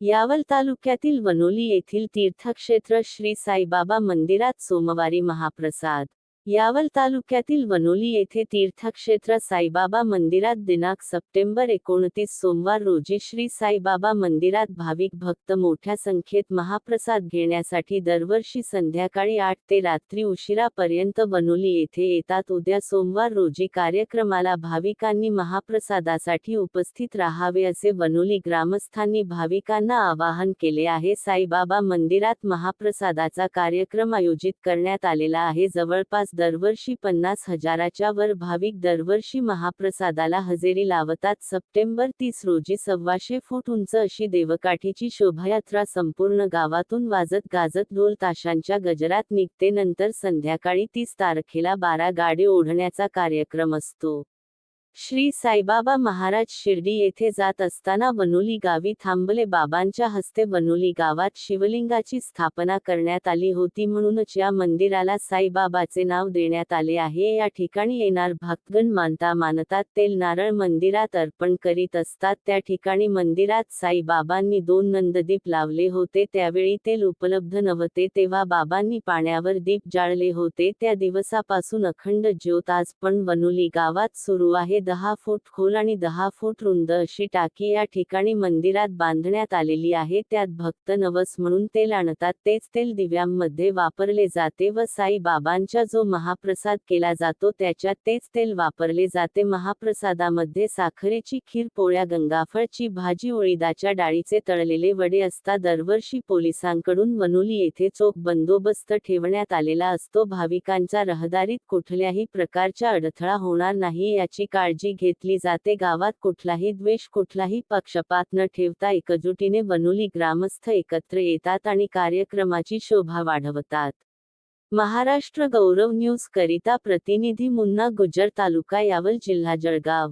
यावल तालुक्यातील वनोली येथील तीर्थक्षेत्र श्री साईबाबा मंदिरात सोमवारी महाप्रसाद. यावल तालुक्यातील वनोली येथे तीर्थक्षेत्र साईबाबा मंदिरात दिनांक सप्टेंबर एकोणतीस सोमवार रोजी श्री साईबाबा मंदिरात भाविक भक्त मोठ्या संख्येत महाप्रसाद घेण्यासाठी दरवर्षी संध्याकाळी आठ ते रात्री उशिरापर्यंत वनोली येथे येतात. उद्या सोमवार रोजी कार्यक्रमाला भाविकांनी महाप्रसादासाठी उपस्थित राहावे असे वनोली ग्रामस्थांनी भाविकांना आवाहन केले आहे. साईबाबा मंदिरात महाप्रसादाचा कार्यक्रम आयोजित करण्यात आलेला आहे. जवळपास दरवर्षी पन्नास हजाराच्या वर भाविक दरवर्षी महाप्रसादाला हजेरी लावतात. सप्टेंबर तीस रोजी सव्वाशे फूट उंच अशी देवकाठीची शोभायात्रा संपूर्ण गावातून वाजत गाजत ढोल ताशांच्या गजरात निघते. नंतर संध्याकाळी तीस तारखेला बारा गाडे ओढण्याचा कार्यक्रम असतो. श्री साईबाबा महाराज शिर्डी येथे जात असताना वनोली गावी थांबले. बाबांच्या हस्ते वनोली गावात शिवलिंगाची स्थापना करण्यात आली होती म्हणूनच या मंदिराला साईबाबाचे नाव देण्यात आले आहे. या ठिकाणी येणार भक्तगण मानता मानतात तेल नारळ मंदिरात अर्पण करीत असतात. त्या ठिकाणी मंदिरात साईबाबांनी दोन नंददीप लावले होते. त्यावेळी तेल उपलब्ध नव्हते. तेव्हा बाबांनी पाण्यावर दीप जाळले होते. त्या दिवसापासून अखंड ज्योत आज पण वनोली गावात सुरू आहे. दहा फूट खोल आणि दहा फूट रुंद अशी टाकी या ठिकाणी मंदिरात बांधण्यात आलेली आहे. त्यात भक्त नवस म्हणून तेल आणतात. तेच तेल दिव्यांमध्ये वापरले जाते व साई बाबांचा जो महाप्रसाद केला जातो त्याच्यात तेच तेल वापरले जाते. महाप्रसादामध्ये साखरेची खीर पोळ्या गंगाफळची भाजी उळीदाच्या डाळीचे तळलेले वडे असता दरवर्षी पोलिसांकडून वनोली येथे चोख बंदोबस्त ठेवण्यात आलेला असतो. भाविकांच्या रहदारीत कुठल्याही प्रकारचा अडथळा होणार नाही याची काळजी घेतली जाते. गावात कुठलाही द्वेष कुठलाही पक्षपात न ठेवता एकजुटीने वनोली ग्रामस्थ एकत्र येतात आणि कार्यक्रमाची शोभा वाढवतात. महाराष्ट्र गौरव न्यूज करिता प्रतिनिधी मुन्ना गुज्जर तालुका यावल जिल्हा जळगाव.